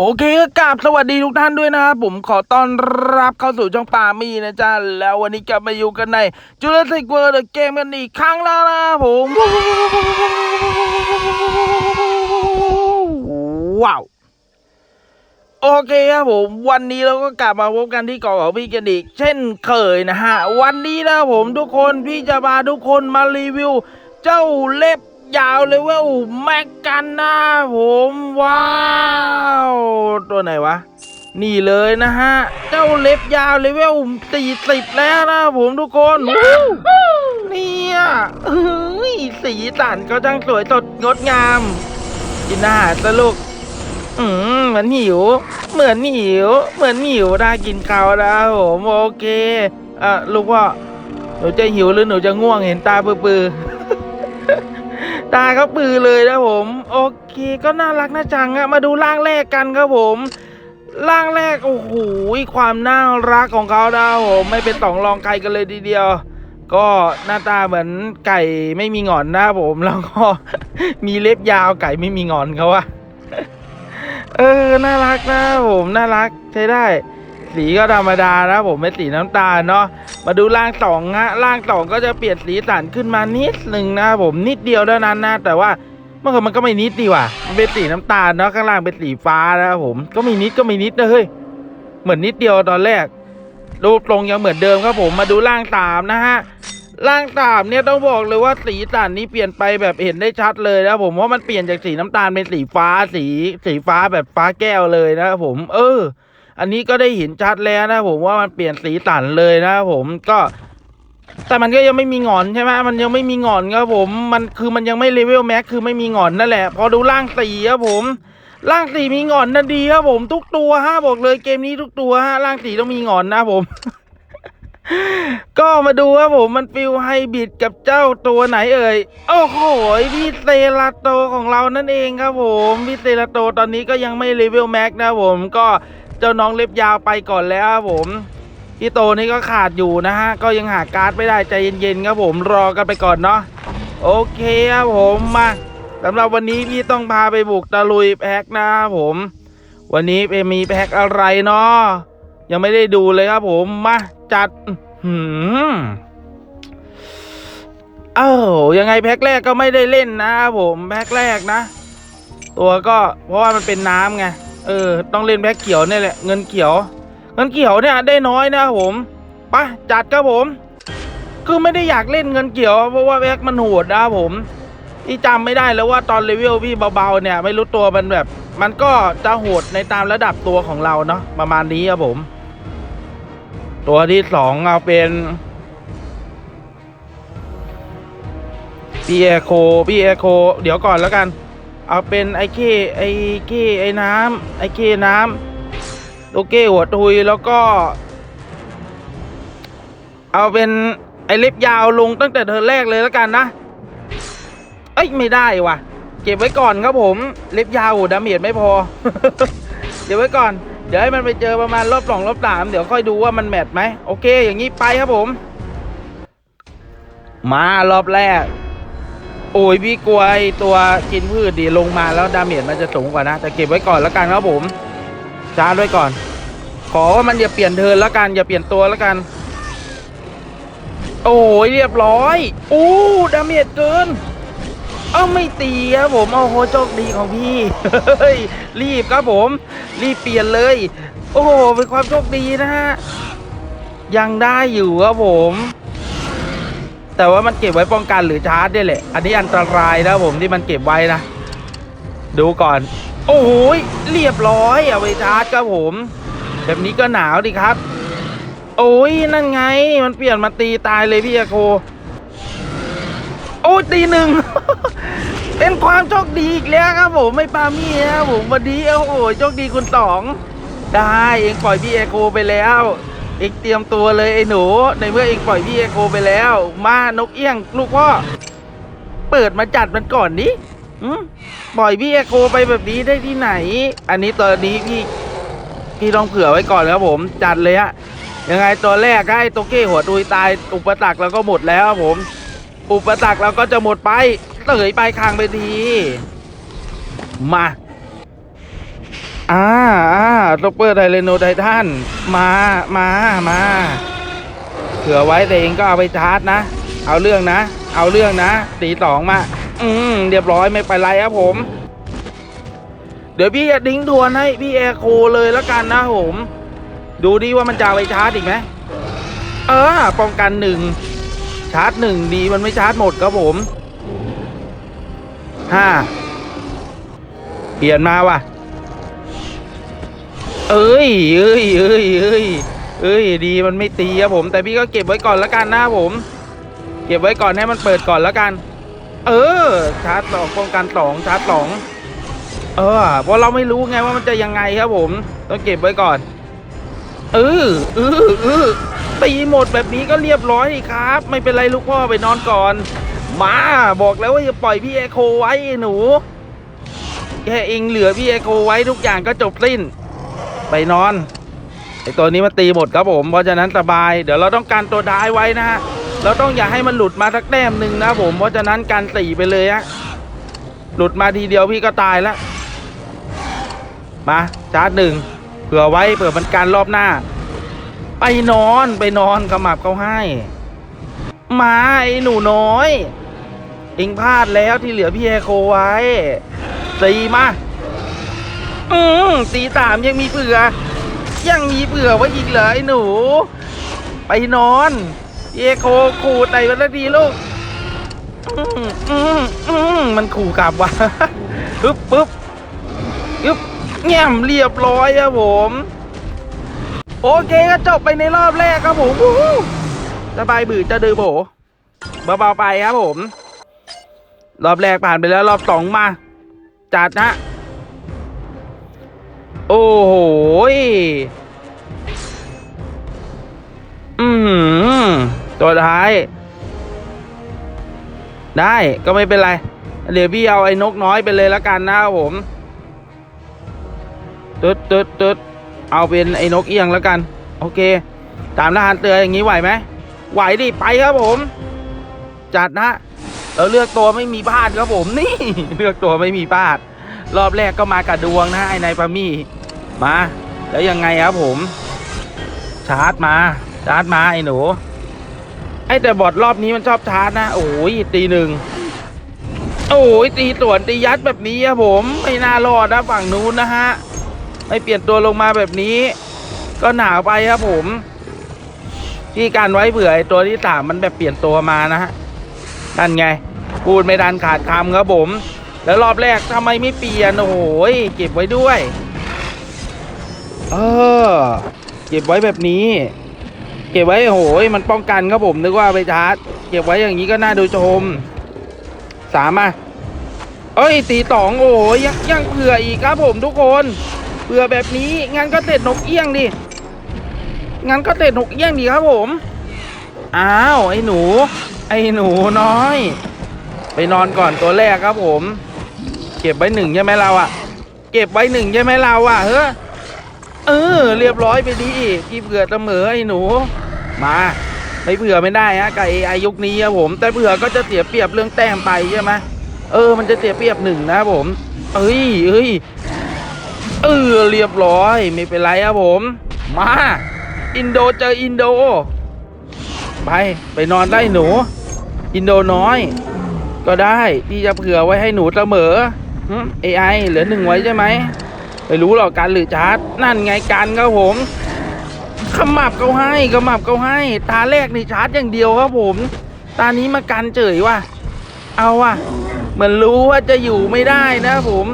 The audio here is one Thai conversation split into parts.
โอเคก็กราบสวัสดีทุกท่านด้วยนะครับผมขอต้อนรับเข้าสู่ช่องปามีนะจ๊ะ แล้ววันนี้กลับมาอยู่กันในจูเลสิกเวิร์ดเกมกันอีกครั้งแล้วนะผมว้าว โอเคครับผม วันนี้เราก็กลับมาพบกันที่เกาะของพี่กันอีก เช่นเคยนะฮะ วันนี้นะผมทุกคนพี่จะพาทุกคนมารีวิว เจ้าเล็บ ยาวเลยเว่าแม็กกันนะผมว้าวตัวไหนวะ นี่เลยนะฮะ เจ้าเล็บยาวเลเวลสี่สิบแล้วนะผมทุกคนเนี่ยเฮ้ยสีสันก็จังสวยสดงดงาม กินอาหารสลูกอืมเหมือนหิว เหมือนหิว เหมือนหิวได้กินข้าวแล้วผมโอเคอะลูกพ่อหนูจะหิวหรือหนูจะง่วงเห็นตาปื้อๆ ตาเขาปือเลยนะผม โอเคก็น่ารักน่าจังอะมาดูร่างแรกกันครับผม ร่างแรกโอ้โหความน่ารักของเขานะผมไม่เป็นสองรองใครกันเลยทีเดียว ก็หน้าตาเหมือนไก่ไม่มีงอนนะผมแล้วก็มีเล็บยาวไก่ไม่มีงอนเขาอะเออน่ารักนะผมน่ารักใช้ได้ สีก็ธรรมดานะผมเป็นสีน้ำตาลเนาะ มาดูร่างสองฮะร่างสองก็จะเปลี่ยนสีสันขึ้นมานิดหนึ่งนะผมนิดเดียวเท่านั้นนะแต่ว่าเมื่อก่อนมันก็ไม่นิดดีว่ะมันเป็นสีน้ำตาลเนาะข้างล่างเป็นสีฟ้านะครับผมก็มีนิดก็มีนิดนะเฮ้ยเหมือนนิดเดียวตอนแรกรูปทรงยังเหมือนเดิมครับผมมาดูร่างสามนะฮะร่างสามเนี่ยต้องบอกเลยว่าสีสันนี้เปลี่ยนไปแบบเห็นได้ชัดเลยนะผมว่ามันเปลี่ยนจากสีน้ำตาลเป็นสีฟ้าสีสีฟ้าแบบฟ้าแก้วเลยนะครับผม เออ อันนี้ก็ได้เห็นชัดแล้วนะผมว่ามันเปลี่ยนสีสันเลยนะผมก็แต่มันก็ยังไม่มีงอนใช่ไหมมันยังไม่มีงอนครับผม มันคือมันยังไม่เลเวลแม็กคือไม่มีงอนนั่นแหละ พอดูร่างสีครับผม ร่างสีมีงอนนั่นดีครับผมทุกตัวฮะบอกเลยเกมนี้ทุกตัวฮะร่างสีต้องมีงอนนะผม ก็มาดูครับผมมันฟิลไฮบริดกับเจ้าตัวไหนเอ่ย โอ้โหพี่เซลาโตของเรานั่นเองครับผมพี่เซลาโตตอนนี้ก็ยังไม่เลเวลแม็กนะผมก็ เจ้าน้องเล็บยาวไปก่อนแล้วครับผมพี่โตนี่ก็ขาดอยู่นะฮะ ก็ยังหาการ์ดไม่ได้ใจเย็นๆครับผมรอกันไปก่อนเนาะโอเคครับผมมาสำหรับวันนี้พี่ต้องพาไปบุกตะลุยแพ็กนะครับผม วันนี้เป็นมีแพ็กอะไรเนาะยังไม่ได้ดูเลยครับผมมาจัดหืมเอ้ายังไงแพ็คแรกก็ไม่ได้เล่นนะครับผมแพ็คแรกนะ ตัวก็เพราะว่ามันเป็นน้ำไง เออ ต้องเล่นแพ็คเขียวเนี่ยแหละ เงินเขียว เงินเขียวเนี่ยได้น้อยนะครับผมปะจัดครับผม คือไม่ได้อยากเล่นเงินเขียว เพราะว่าแพ็คมันโหดนะครับผม ที่จำไม่ได้แล้วว่าตอนเลเวลพี่เบาๆเนี่ย ไม่รู้ตัวมันแบบ มันก็จะโหดในตามระดับตัวของเราเนาะประมาณนี้ครับผม ตัวที่สองเอาเป็นพี่แอโคพี่แอโค เดี๋ยวก่อนแล้วกัน เอาเป็นไอเก้ไอเก้ไอ้น้ำไอเก้น้ำตัวเก้หัวทุยแล้วก็ เอาเป็นไอเล็บยาวลงตั้งแต่เธอแรกเลยแล้วกันนะ เอ้ยไม่ได้ว่ะ เก็บไว้ก่อนครับผม เล็บยาวดาเมจไม่พอ เดี๋ยวไว้ก่อน เดี๋ยวให้มันไปเจอประมาณรอบสองรอบสามเดี๋ยวค่อยดูว่ามันแมทไหมโอเค อย่างนี้ไปครับผม มารอบแรก โอ้ยพี่กลัวไอตัวกินพืชดีลงมาแล้วดาเมจมันจะสูงกว่านะ แต่เก็บไว้ก่อนแล้วกันครับผมชาร์จไว้ก่อน ขอว่ามันอย่าเปลี่ยนเทินแล้วกันอย่าเปลี่ยนตัวแล้วกัน โอ้ยเรียบร้อยอู้ดาเมจเกินเอ้าไม่ตีครับผมเอาโหโชคดีของพี่เฮ้ยรีบครับผม รีบเปลี่ยนเลย โอ้โหเป็นความโชคดีนะฮะยังได้อยู่ครับผม แต่ว่ามันเก็บไว้ป้องกันหรือชาร์จได้แหละ อันนี้อันตรายนะผมที่มันเก็บไว้นะ ดูก่อน โอ้โหเรียบร้อยเอาไปชาร์จครับผม แบบนี้ก็หนาวดิครับ โอ้ยนั่นไง มันเปลี่ยนมาตีตายเลยพี่อาโค โอ้ยตีหนึ่งเป็นความโชคดีอีกแล้วครับผมไม่ปามี่นะครับผมวันนี้โอ้โหโชคดีคุณสองได้เองปล่อยพี่เอโคไปแล้ว เองเตรียมตัวเลยไอ้หนู ในเมื่อเองปล่อยพี่เอโคไปแล้ว มานกเอี้ยง ลูกพ่อ เปิดมาจัดมันก่อนดิอืมปล่อยพี่เอโคไปแบบนี้ได้ที่ไหน อันนี้ตอนนี้พี่พี่ต้องเผื่อไว้ก่อนครับผมจัดเลยฮะยังไงตัวแรกให้โตเก้หัวตุยตาย อุปสรรคแล้วก็หมดแล้วครับผม อุปสรรคเราก็จะหมดไปเตยไปคางไปทีมา อ่าอ่าซูเปอร์ไดเรโนไดททันมามามาเผื่อไว้แต่เองก็เอาไปชาร์จนะ เอาเรื่องนะ เอาเรื่องนะตีสองมา อืมเรียบร้อยไม่เป็นไรครับผม เดี๋ยวพี่จะดิ้งทวนให้พี่แอร์โคเลยแล้วกันนะผม ดูดิว่ามันจะเอาไปชาร์จอีกไหมเออป้องกันหนึ่งชาร์จหนึ่งดีมันไม่ชาร์จหมดครับผมห้าเปลี่ยนมาว่ะ เอ้ยเอ้ยเอ้ยเอ้ยเอ้ยดีมันไม่ตีครับผม แต่พี่ก็เก็บไว้ก่อนแล้วกันนะผม เก็บไว้ก่อนให้มันเปิดก่อนแล้วกัน เออชาร์จสองป้องกันสองชาร์จสองเออเพราะเราไม่รู้ไงว่ามันจะยังไงครับผม ต้องเก็บไว้ก่อนเออเออเออตีหมดแบบนี้ก็เรียบร้อยครับ ไม่เป็นไรลูกพ่อไปนอนก่อน มาบอกแล้วว่าอย่าปล่อยพี่เอโคไว้หนูแค่เองเหลือพี่เอโคไว้ทุกอย่างก็จบสิ้น ไปนอนไอตัวนี้มันตีหมดครับผม เพราะฉะนั้นสบาย เดี๋ยวเราต้องการตัวดายไว้นะฮะ เราต้องอย่าให้มันหลุดมาสักแต้มหนึ่งนะผม เพราะฉะนั้นการตีไปเลยฮะ หลุดมาทีเดียวพี่ก็ตายแล้ว มาชาร์จหนึ่งเผื่อไว้เผื่อมันการรอบหน้า ไปนอนไปนอนขมับเขาให้ มาไอ้หนูน้อย เองพลาดแล้วที่เหลือพี่แอโคไว้ตีมา อืมตีสามยังมีเผื่อ ยังมีเผื่อไว้อีกเหรอไอ้หนู ไปนอนเอโคขู่ไตวันละทีลูกอืมอืมอืมมันขู่กลับว่ะปึ๊บปึ๊บปึ๊บแง่มเรียบร้อยครับผม โอเคก็จบไปในรอบแรกครับผมสบายบือจะดือโบเบาๆไปครับผม รอบแรกผ่านไปแล้วรอบสองมา จัดนะ โอ้โหอือหือตัวท้าย ได้ก็ไม่เป็นไร เดี๋ยวพี่เอาไอ้นกน้อยไปเลยแล้วกันนะครับผมตึ๊ดตึ๊ดตึ๊ดเอาเป็นไอ้นกเอียงแล้วกัน โอเค ตามทหารเตืออย่างนี้ไหวไหมไหวดิไปครับผม จัดนะเราเลือกตัวไม่มีพลาดครับผมนี่ เลือกตัวไม่มีพลาด รอบแรกก็มากับดวงนะไอ้นายปามี่ มา แล้วยังไงครับผม ชาร์จมา ชาร์จมาไอ้หนู ไอ้แต่บอดรอบนี้มันชอบชาร์จนะ โอ้ยตีหนึ่งโอ้ยตีสวนตียัดแบบนี้ครับผมไม่น่ารอดนะฝั่งนู้นนะฮะ ไม่เปลี่ยนตัวลงมาแบบนี้ ก็หนาวไปครับผม ที่การไว้เผื่อตัวที่สามมันแบบเปลี่ยนตัวมานะฮะนั่นไงพูดไม่ดันขาดคำครับผม แล้วรอบแรกทำไมไม่เปลี่ยนโอ้ยเก็บไว้ด้วย เออ เก็บไว้แบบนี้ เก็บไว้โอ้โหยมันป้องกันครับผมนึกว่าเอาไปชาร์จเก็บไว้อย่างนี้ก็น่าดูชมสามอะเอ้ยตีสองโอ้ยยังยังเผื่ออีกครับผมทุกคนเผื่อแบบนี้งั้นก็เตะนกเอี้ยงดิงั้นก็เตะนกเอี้ยงดีครับผมอ้าวไอ้หนู ไอ้หนูน้อย ไปนอนก่อนตัวแรกครับผม เก็บไว้หนึ่งใช่ไหมเราอะเก็บไว้หนึ่งใช่ไหมเราอะเฮ้อ เออ เรียบร้อยไปดีพี่เผื่อเสมอไอ้หนู มาไม่เผื่อไม่ได้ฮะกับ AI ยุคนี้ครับผม แต่เผื่อก็จะเสียเปรียบเรื่องแต้มไปใช่ไหมเออ มันจะเสียเปรียบหนึ่งนะครับผมเอ้ยเอ้ยเออเรียบร้อยไม่เป็นไรครับผม มา อินโดเจออินโด ไปไปนอนได้หนู อินโดน้อย ก็ได้พี่จะเผื่อไว้ให้หนูเสมอหึ AI เหลือหนึ่งไว้ใช่ไหม ไม่รู้หรอกการหรือชาร์จนั่นไงกันครับผมขมับเขาให้ขมับเขาให้ ตาแรกนี่ชาร์จอย่างเดียวครับผม ตานี้มากันเฉยว่ะ เอาว่ะ เหมือนรู้ว่าจะอยู่ไม่ได้นะผม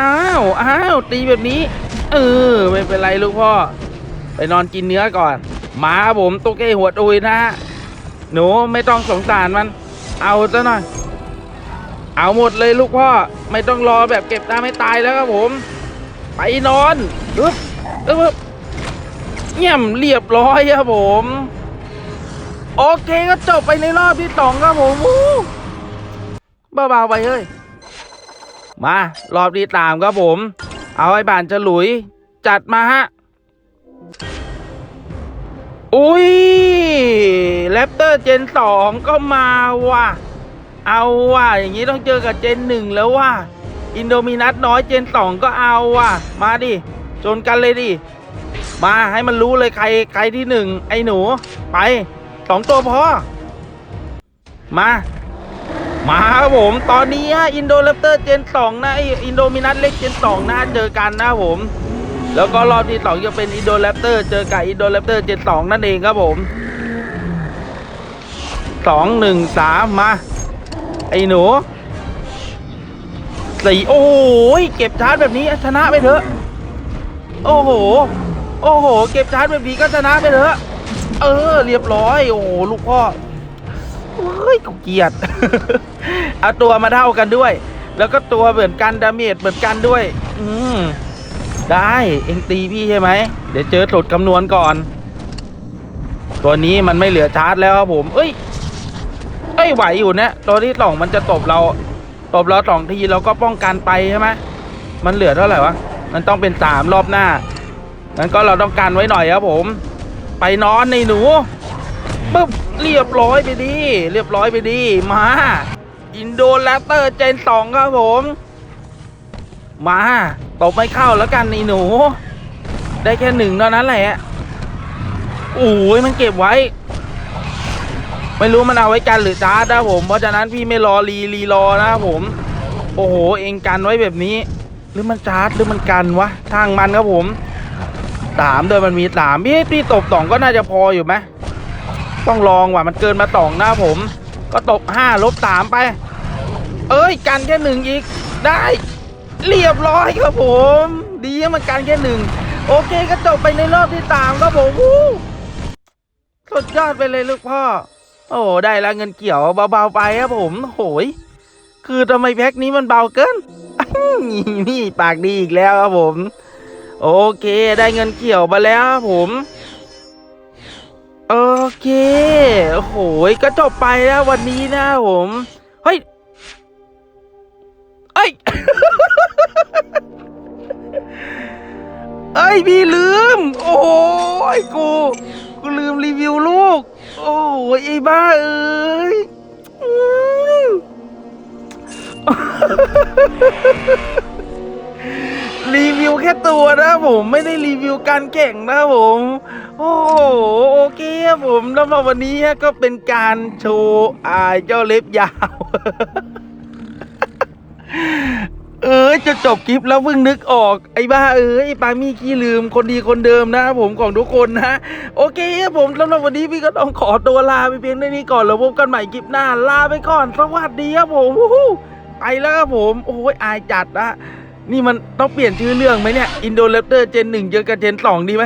อ้าวอ้าวตีแบบนี้ เออ ไม่เป็นไรลูกพ่อ ไปนอนกินเนื้อก่อน มาครับผมตุ๊กเกหัวตุยนะฮะ หนูไม่ต้องสงสารมัน เอาซะหน่อย เอาหมดเลยลูกพ่อ ไม่ต้องรอแบบเก็บตาไม่ตายแล้วครับผม ไปนอนอึ๊บอึ๊บอึ๊บเงี่ยมเรียบร้อยครับผม โอเคก็จบไปในรอบที่สองครับผมวู้เบาๆไปเฮ้ย มารอบที่สามครับผม เอาไอ้บานฉลุย จัดมาฮะ อุ้ยแรปเตอร์เจนสองก็มาว่ะ เอาว่ะอย่างนี้ต้องเจอกับเจนหนึ่งแล้วว่ะ อินโดมินัสน้อยเจนสองก็เอาว่ะ มาดิจนกันเลยดิ มาให้มันรู้เลยใครใครที่หนึ่งไอ้หนู ไปสองตัวพอ มา มาครับผมตอนนี้อินโด r รปเตอร์เจนสองนะไออินโดมินัสเล็กเจนสองนะเจอกันนะผม แล้วก็รอบที่สองจะเป็นอินโด r รปเตอร์เจอกับอินโด r รปเตอร์เจนสองนั่นเองครับผมสองหนึ่งสามมา ไอ้หนู สี่โอ้โหเก็บชาร์จแบบนี้ชนะไปเถอะ โอ้โห โอ้โห เก็บชาร์จแบบนี้ก็ชนะไปเถอะ เออ เรียบร้อย โอ้โห ลูกพ่อเฮ้ยกูเกียดเอาตัวมาเท่ากันด้วย แล้วก็ตัวเหมือนกันดาเมจเหมือนกันด้วย อืมได้เองตีพี่ใช่ไหม เดี๋ยวเจอสูตรคำนวณก่อน ตัวนี้มันไม่เหลือชาร์จแล้วครับผม เอ้ย เอ้ยไหวอยู่เนี่ยตัวที่สองมันจะตบเรา ตบเราสองทีเราก็ป้องกันไปใช่ไหมมันเหลือเท่าไหร่วะ มันต้องเป็นสามรอบหน้างั้นก็เราต้องการไว้หน่อยครับผม ไปนอนในหนูปึ๊บเรียบร้อยไปดี เรียบร้อยไปดี มาอินโดแรปเตอร์เจนสองครับผม มาตบไม่เข้าแล้วกันในหนู ได้แค่หนึ่งเท่านั้นแหละโอ้ยมันเก็บไว้ ไม่รู้มันเอาไว้กันหรือจาร์ดนะผม เพราะฉะนั้นพี่ไม่รอรีรีรอนะครับผม โอ้โห เองกันไว้แบบนี้ หรือมันจาร์ดหรือมันกันวะช่างมันครับผมสามโดยมันมีสามพี่พี่ตบสองก็น่าจะพออยู่ไหมต้องลองว่ะมันเกินมาสองน้าผม ก็ตกห้าลบสามไป เอ้ยกันแค่หนึ่งอีกได้ เรียบร้อยครับผม ดีมันกันแค่หนึ่งโอเคก็จบไปในรอบที่สามครับผมวู้สุดยอดไปเลยลูกพ่อ โอ้ได้แล้วเงินเกี่ยวเบาๆไปครับผมโหยคือทำไมแพ็คนี้มันเบาเกินนี่ปากดีอีกแล้วครับผม โอเคได้เงินเกี่ยวมาแล้วครับผม โอเคโอ้โหก็จบไปแล้ววันนี้นะผมเฮ้ยเอ้ยเอ้ยพี่ลืม โอ้ยกู กูลืมรีวิวลูก โอ้ยไอ้บ้าเอ้ยรีวิวแค่ตัวนะผมไม่ได้รีวิวการแข่งนะผม โอ้โหโอเคครับผมแล้วมาวันนี้ก็เป็นการโชว์อายเจ้าเล็บยาว จะจบคลิปแล้วเพิ่งนึกออกไอ้บ้าเอ้ยไอ้ปามี่ขี้ลืมคนดีคนเดิมนะครับผมของทุกคนนะ โอเคครับผมสำหรับวันนี้พี่ก็ต้องขอตัวลาไปเพียงเท่านี้ก่อนแล้วพบกันใหม่คลิปหน้าลาไปก่อนสวัสดีครับผมไปแล้วครับผมโอ้ยอายจัดนะนี่มันต้องเปลี่ยนชื่อเรื่องไหมเนี่ยอินโดเลปเตอร์เจนหนึ่งเจอกับเจนสองดีไหม